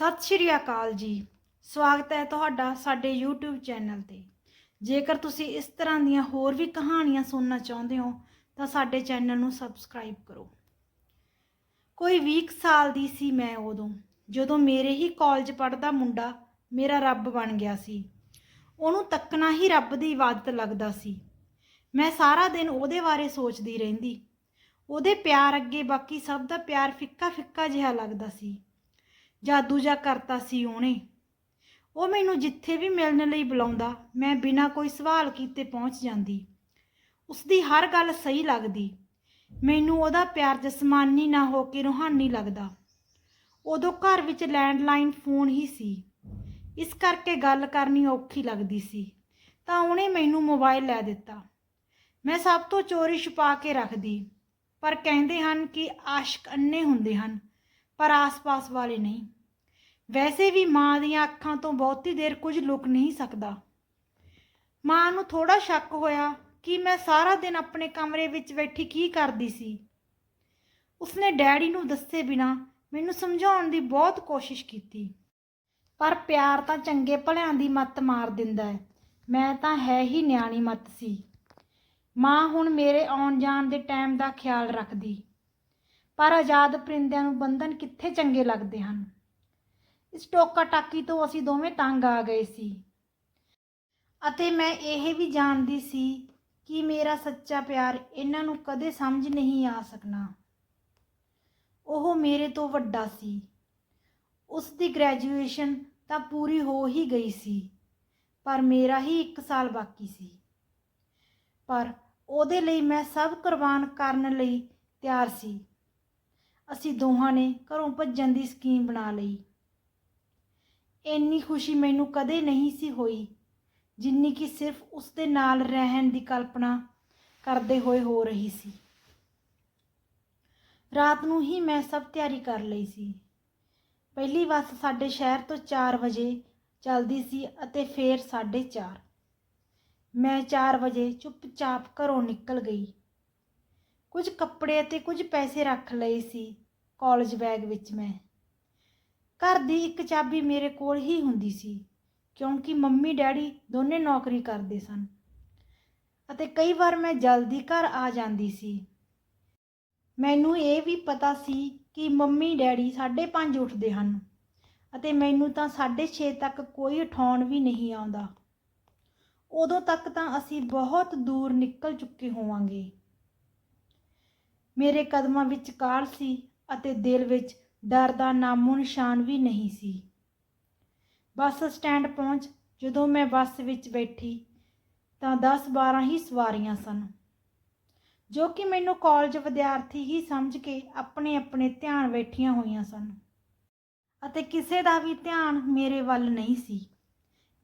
ਸਤਿ ਸ਼੍ਰੀ ਅਕਾਲ ਜੀ। ਸਵਾਗਤ ਹੈ ਤੁਹਾਡਾ ਸਾਡੇ YouTube ਚੈਨਲ ਤੇ। ਜੇਕਰ ਤੁਸੀਂ ਇਸ ਤਰ੍ਹਾਂ ਦੀਆਂ ਹੋਰ ਵੀ ਕਹਾਣੀਆਂ ਸੁਣਨਾ ਚਾਹੁੰਦੇ ਹੋ, ਤਾਂ ਸਾਡੇ ਚੈਨਲ ਨੂੰ ਸਬਸਕ੍ਰਾਈਬ ਕਰੋ। ਕੋਈ 20 ਸਾਲ ਦੀ ਸੀ ਮੈਂ ਉਦੋਂ, ਜਦੋਂ ਮੇਰੇ ਹੀ ਕਾਲਜ ਪੜ੍ਹਦਾ ਮੁੰਡਾ ਮੇਰਾ ਰੱਬ ਬਣ ਗਿਆ ਸੀ। ਉਹਨੂੰ ਤੱਕਣਾ ਹੀ ਰੱਬ ਦੀ ਇਬਾਦਤ ਲੱਗਦਾ ਸੀ। ਮੈਂ ਸਾਰਾ ਦਿਨ ਉਹਦੇ ਬਾਰੇ ਸੋਚਦੀ ਰਹਿੰਦੀ। ਉਹਦੇ ਪਿਆਰ ਅੱਗੇ ਬਾਕੀ ਸਭ ਦਾ ਪਿਆਰ ਫਿੱਕਾ ਫਿੱਕਾ ਜਿਹਾ ਲੱਗਦਾ ਸੀ। ਜਾਦੂ ਜਾ ਕਰਤਾ ਸੀ ਉਹਨੇ। ਉਹ ਮੈਨੂੰ ਜਿੱਥੇ ਵੀ ਮਿਲਣ ਲਈ ਬੁਲਾਉਂਦਾ, ਮੈਂ ਬਿਨਾਂ ਕੋਈ ਸਵਾਲ ਕੀਤੇ ਪਹੁੰਚ ਜਾਂਦੀ। ਉਸਦੀ ਹਰ ਗੱਲ ਸਹੀ ਲੱਗਦੀ। ਮੈਨੂੰ ਉਹਦਾ ਪਿਆਰ ਜਸਮਾਨੀ ਨਾ ਹੋ ਕੇ ਰੂਹਾਨੀ ਲੱਗਦਾ। ਉਦੋਂ ਘਰ ਵਿੱਚ ਲੈਂਡਲਾਈਨ ਫੋਨ ਹੀ ਸੀ। ਇਸ ਕਰਕੇ ਗੱਲ ਕਰਨੀ ਔਖੀ ਲੱਗਦੀ ਸੀ। ਤਾਂ ਉਹਨੇ ਮੈਨੂੰ ਮੋਬਾਈਲ ਲੈ ਦਿੱਤਾ। ਮੈਂ ਸਭ ਤੋਂ ਚੋਰੀ ਛੁਪਾ ਕੇ ਰੱਖਦੀ। ਪਰ ਕਹਿੰਦੇ ਹਨ ਕਿ ਆਸ਼ਕ ਅੰਨੇ ਹੁੰਦੇ ਹਨ। ਪਰ ਆਸ-ਪਾਸ ਵਾਲੇ ਨਹੀਂ। ਵੈਸੇ ਵੀ ਮਾਂ ਦੀਆਂ ਅੱਖਾਂ ਤੋਂ ਬਹੁਤੀ ਦੇਰ ਕੁਝ ਲੁਕ ਨਹੀਂ ਸਕਦਾ। ਮਾਂ ਨੂੰ ਥੋੜਾ ਸ਼ੱਕ ਹੋਇਆ ਕਿ ਮੈਂ ਸਾਰਾ ਦਿਨ ਆਪਣੇ ਕਮਰੇ ਵਿੱਚ ਬੈਠੀ ਕੀ ਕਰਦੀ ਸੀ। ਉਸਨੇ ਡੈਡੀ ਨੂੰ ਦੱਸੇ ਬਿਨਾ ਮੈਨੂੰ ਸਮਝਾਉਣ ਦੀ ਬਹੁਤ ਕੋਸ਼ਿਸ਼ ਕੀਤੀ। ਪਰ ਪਿਆਰ ਤਾਂ ਚੰਗੇ ਭਲਿਆਂ ਦੀ ਮੱਤ ਮਾਰ ਦਿੰਦਾ ਹੈ। ਮੈਂ ਤਾਂ ਹੈ ਹੀ ਨਿਆਣੀ ਮੱਤ ਸੀ। ਮਾਂ ਹੁਣ ਮੇਰੇ ਆਉਣ ਜਾਣ ਦੇ ਟਾਈਮ ਦਾ ਖਿਆਲ ਰੱਖਦੀ। ਪਰ ਆਜ਼ਾਦ ਪਰਿੰਦਿਆਂ ਨੂੰ ਬੰਧਨ ਕਿੱਥੇ ਚੰਗੇ ਲੱਗਦੇ ਹਨ? ਇਸ ਟੋਕਾ ਟਾਕੀ ਤੋਂ ਅਸੀਂ ਦੋਵੇਂ ਤੰਗ ਆ ਗਏ ਸੀ। ਅਤੇ ਮੈਂ ਇਹ ਵੀ ਜਾਣਦੀ ਸੀ ਕਿ ਮੇਰਾ ਸੱਚਾ ਪਿਆਰ ਇਹਨਾਂ ਨੂੰ ਕਦੇ ਸਮਝ ਨਹੀਂ ਆ ਸਕਣਾ। ਉਹ ਮੇਰੇ ਤੋਂ ਵੱਡਾ ਸੀ। ਉਸ ਦੀ ਗ੍ਰੈਜੂਏਸ਼ਨ ਤਾਂ ਪੂਰੀ ਹੋ ਹੀ ਗਈ ਸੀ, ਪਰ ਮੇਰਾ ਹੀ 1 ਸਾਲ ਬਾਕੀ ਸੀ। ਪਰ ਉਹਦੇ ਲਈ ਮੈਂ ਸਭ ਕੁਰਬਾਨ ਕਰਨ ਲਈ ਤਿਆਰ ਸੀ। ਅਸੀਂ ਦੋਹਾਂ ਨੇ ਘਰੋਂ ਭੱਜਣ ਦੀ ਸਕੀਮ ਬਣਾ ਲਈ। ਇੰਨੀ ਖੁਸ਼ੀ ਮੈਨੂੰ ਕਦੇ ਨਹੀਂ ਸੀ ਹੋਈ, ਜਿੰਨੀ ਕਿ ਸਿਰਫ ਉਸ ਦੇ ਨਾਲ ਰਹਿਣ ਦੀ ਕਲਪਨਾ ਕਰਦੇ ਹੋਏ ਹੋ ਰਹੀ ਸੀ। ਰਾਤ ਨੂੰ ਹੀ ਮੈਂ ਸਭ ਤਿਆਰੀ ਕਰ ਲਈ ਸੀ। ਪਹਿਲੀ ਬੱਸ ਸਾਡੇ ਸ਼ਹਿਰ ਤੋਂ 4 ਵਜੇ ਚੱਲਦੀ ਸੀ ਅਤੇ ਫੇਰ 4:30 ਮੈਂ 4 ਵਜੇ ਚੁੱਪਚਾਪ ਘਰੋਂ ਨਿਕਲ ਗਈ। ਕੁਝ ਕੱਪੜੇ ਅਤੇ ਕੁਝ ਪੈਸੇ ਰੱਖ ਲਏ ਸੀ ਕਾਲਜ ਬੈਗ ਵਿੱਚ ਮੈਂ। ਘਰ ਦੀ ਇੱਕ ਚਾਬੀ ਮੇਰੇ ਕੋਲ ਹੀ ਹੁੰਦੀ ਸੀ, ਕਿਉਂਕਿ ਮੰਮੀ ਡੈਡੀ ਦੋਨੇ ਨੌਕਰੀ ਕਰਦੇ ਸਨ ਅਤੇ ਕਈ ਵਾਰ ਮੈਂ ਜਲਦੀ ਘਰ ਆ ਜਾਂਦੀ ਸੀ। ਮੈਨੂੰ ਇਹ ਵੀ ਪਤਾ ਸੀ ਕਿ ਮੰਮੀ ਡੈਡੀ 5:30 ਉੱਠਦੇ ਹਨ ਅਤੇ ਮੈਨੂੰ ਤਾਂ 6:30 ਤੱਕ ਕੋਈ ਉਠਾਉਣ ਵੀ ਨਹੀਂ ਆਉਂਦਾ। ਉਦੋਂ ਤੱਕ ਤਾਂ ਅਸੀਂ ਬਹੁਤ ਦੂਰ ਨਿਕਲ ਚੁੱਕੇ ਹੋਵਾਂਗੇ। ਮੇਰੇ ਕਦਮਾਂ ਵਿੱਚ ਕਾਲ ਸੀ ਅਤੇ ਦਿਲ ਵਿੱਚ ਡਰ ਦਾ ਨਾਮੋ ਨਿਸ਼ਾਨ ਵੀ ਨਹੀਂ ਸੀ। ਬੱਸ ਸਟੈਂਡ ਪਹੁੰਚ, ਜਦੋਂ ਮੈਂ ਬੱਸ ਵਿੱਚ ਬੈਠੀ, ਤਾਂ 10-12 ਹੀ ਸਵਾਰੀਆਂ ਸਨ, ਜੋ ਕਿ ਮੈਨੂੰ ਕਾਲਜ ਵਿਦਿਆਰਥੀ ਹੀ ਸਮਝ ਕੇ ਆਪਣੇ ਆਪਣੇ ਧਿਆਨ ਬੈਠੀਆਂ ਹੋਈਆਂ ਸਨ। ਅਤੇ ਕਿਸੇ ਦਾ ਵੀ ਧਿਆਨ ਮੇਰੇ ਵੱਲ ਨਹੀਂ ਸੀ।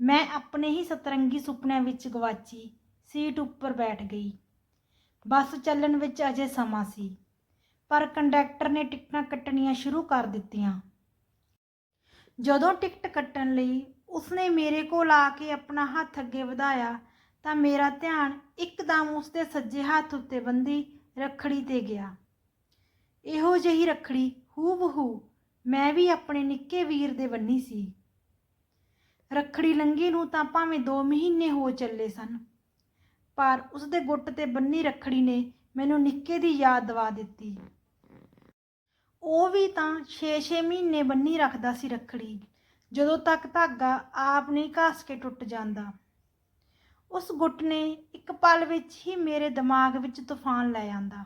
ਮੈਂ ਆਪਣੇ ਹੀ ਸਤਰੰਗੀ ਸੁਪਨਿਆਂ ਵਿੱਚ ਗਵਾਚੀ, ਸੀਟ ਉੱਪਰ ਬੈਠ ਗਈ। ਬੱਸ ਚੱਲਣ ਵਿੱਚ ਅਜੇ ਸਮਾਂ ਸੀ, ਪਰ ਕੰਡਕਟਰ ਨੇ ਟਿਕਟਾਂ ਕੱਟਣੀਆਂ ਸ਼ੁਰੂ ਕਰ ਦਿੱਤੀਆਂ। ਜਦੋਂ ਟਿਕਟ ਕੱਟਣ ਲਈ ਉਸਨੇ ਮੇਰੇ ਕੋਲ ਆ ਕੇ ਆਪਣਾ ਹੱਥ ਅੱਗੇ ਵਧਾਇਆ, ਤਾਂ ਮੇਰਾ ਧਿਆਨ ਇੱਕਦਮ ਉਸਦੇ ਸੱਜੇ ਹੱਥ ਉੱਤੇ ਬੰਦੀ ਰੱਖੜੀ ਤੇ ਗਿਆ। ਇਹੋ ਜਿਹੀ ਰੱਖੜੀ ਹੂਬਹੂ ਮੈਂ ਵੀ ਆਪਣੇ ਨਿੱਕੇ ਵੀਰ ਦੇ ਬੰਨੀ ਸੀ। ਰੱਖੜੀ ਲੰਗੀ ਨੂੰ ਤਾਂ ਭਾਵੇਂ 2 ਮਹੀਨੇ ਹੋ ਚੱਲੇ ਸਨ। ਪਰ ਉਸਦੇ ਗੁੱਟ ਤੇ ਬੰਨੀ ਰੱਖੜੀ ਨੇ ਮੈਨੂੰ ਨਿੱਕੇ ਦੀ ਯਾਦ ਦਿਵਾ ਦਿੱਤੀ। ਉਹ ਵੀ ਤਾਂ 6-6 ਮਹੀਨੇ ਬੰਨੀ ਰੱਖਦਾ ਸੀ ਰੱਖੜੀ, ਜਦੋਂ ਤੱਕ ਧਾਗਾ ਆਪ ਨਹੀਂ ਘਾਸ ਕੇ ਟੁੱਟ ਜਾਂਦਾ। ਉਸ ਗੁੱਟ ਨੇ ਇੱਕ ਪਲ ਵਿੱਚ ਹੀ ਮੇਰੇ ਦਿਮਾਗ ਵਿੱਚ ਤੂਫਾਨ ਲੈ ਆਂਦਾ।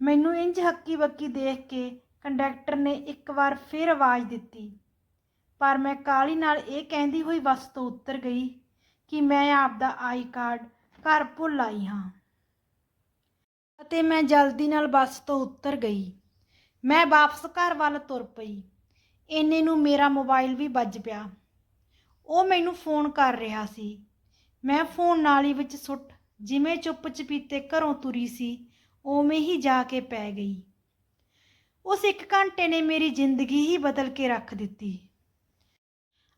ਮੈਨੂੰ ਇੰਜ ਹੱਕੀ ਬੱਕੀ ਦੇਖ ਕੇ ਕੰਡਕਟਰ ਨੇ ਇੱਕ ਵਾਰ ਫਿਰ ਆਵਾਜ਼ ਦਿੱਤੀ, ਪਰ ਮੈਂ ਕਾਲੀ ਨਾਲ ਇਹ ਕਹਿੰਦੀ ਹੋਈ ਬੱਸ ਤੋਂ ਉਤਰ ਗਈ ਕਿ ਮੈਂ ਆਪਦਾ ਆਈ ਕਾਰਡ ਘਰ ਭੁੱਲ ਆਈ ਹਾਂ। ਅਤੇ ਮੈਂ ਜਲਦੀ ਨਾਲ ਬੱਸ ਤੋਂ ਉਤਰ ਗਈ। ਮੈਂ ਵਾਪਸ ਘਰ ਵੱਲ ਤੁਰ ਪਈ। ਇੰਨੇ ਨੂੰ ਮੇਰਾ ਮੋਬਾਈਲ ਵੀ ਵੱਜ ਪਿਆ। ਉਹ ਮੈਨੂੰ ਫੋਨ ਕਰ ਰਿਹਾ ਸੀ। ਮੈਂ ਫੋਨ ਨਾਲੀ ਵਿੱਚ ਸੁੱਟ ਜਿਵੇਂ ਚੁੱਪ ਚਪੀਤੇ ਘਰੋਂ ਤੁਰੀ ਸੀ, ਉਵੇਂ ਹੀ ਜਾ ਕੇ ਪੈ ਗਈ। ਉਸ ਇੱਕ ਘੰਟੇ ਨੇ ਮੇਰੀ ਜ਼ਿੰਦਗੀ ਹੀ ਬਦਲ ਕੇ ਰੱਖ ਦਿੱਤੀ।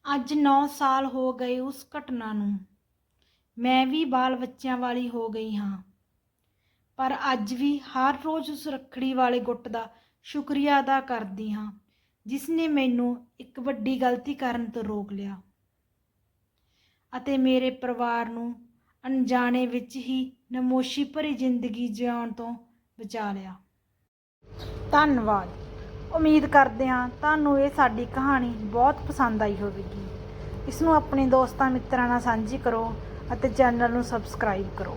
ਅੱਜ 9 ਸਾਲ ਹੋ ਗਏ ਉਸ ਘਟਨਾ ਨੂੰ। ਮੈਂ ਵੀ ਬਾਲ ਬੱਚਿਆਂ ਵਾਲੀ ਹੋ ਗਈ ਹਾਂ। ਪਰ ਅੱਜ ਵੀ ਹਰ ਰੋਜ਼ ਉਸ ਰੱਖੜੀ ਵਾਲੇ ਗੁੱਟ ਦਾ ਸ਼ੁਕਰੀਆ ਅਦਾ ਕਰਦੀ ਹਾਂ, ਜਿਸ ਨੇ ਮੈਨੂੰ ਇੱਕ ਵੱਡੀ ਗਲਤੀ ਕਰਨ ਤੋਂ ਰੋਕ ਲਿਆ। ਅਤੇ ਮੇਰੇ ਪਰਿਵਾਰ ਨੂੰ ਅਣਜਾਣੇ ਵਿੱਚ ਹੀ ਨਮੋਸ਼ੀ ਭਰੀ ਜ਼ਿੰਦਗੀ ਜਿਉਣ ਤੋਂ ਬਚਾ ਲਿਆ। ਧੰਨਵਾਦ। ਉਮੀਦ ਕਰਦੇ ਹਾਂ ਤੁਹਾਨੂੰ ਇਹ ਸਾਡੀ ਕਹਾਣੀ ਬਹੁਤ ਪਸੰਦ ਆਈ ਹੋਵੇਗੀ। ਇਸ ਨੂੰ ਆਪਣੇ ਦੋਸਤਾਂ ਮਿੱਤਰਾਂ ਨਾਲ ਸਾਂਝੀ ਕਰੋ ਅਤੇ ਚੈਨਲ ਨੂੰ ਸਬਸਕ੍ਰਾਈਬ ਕਰੋ।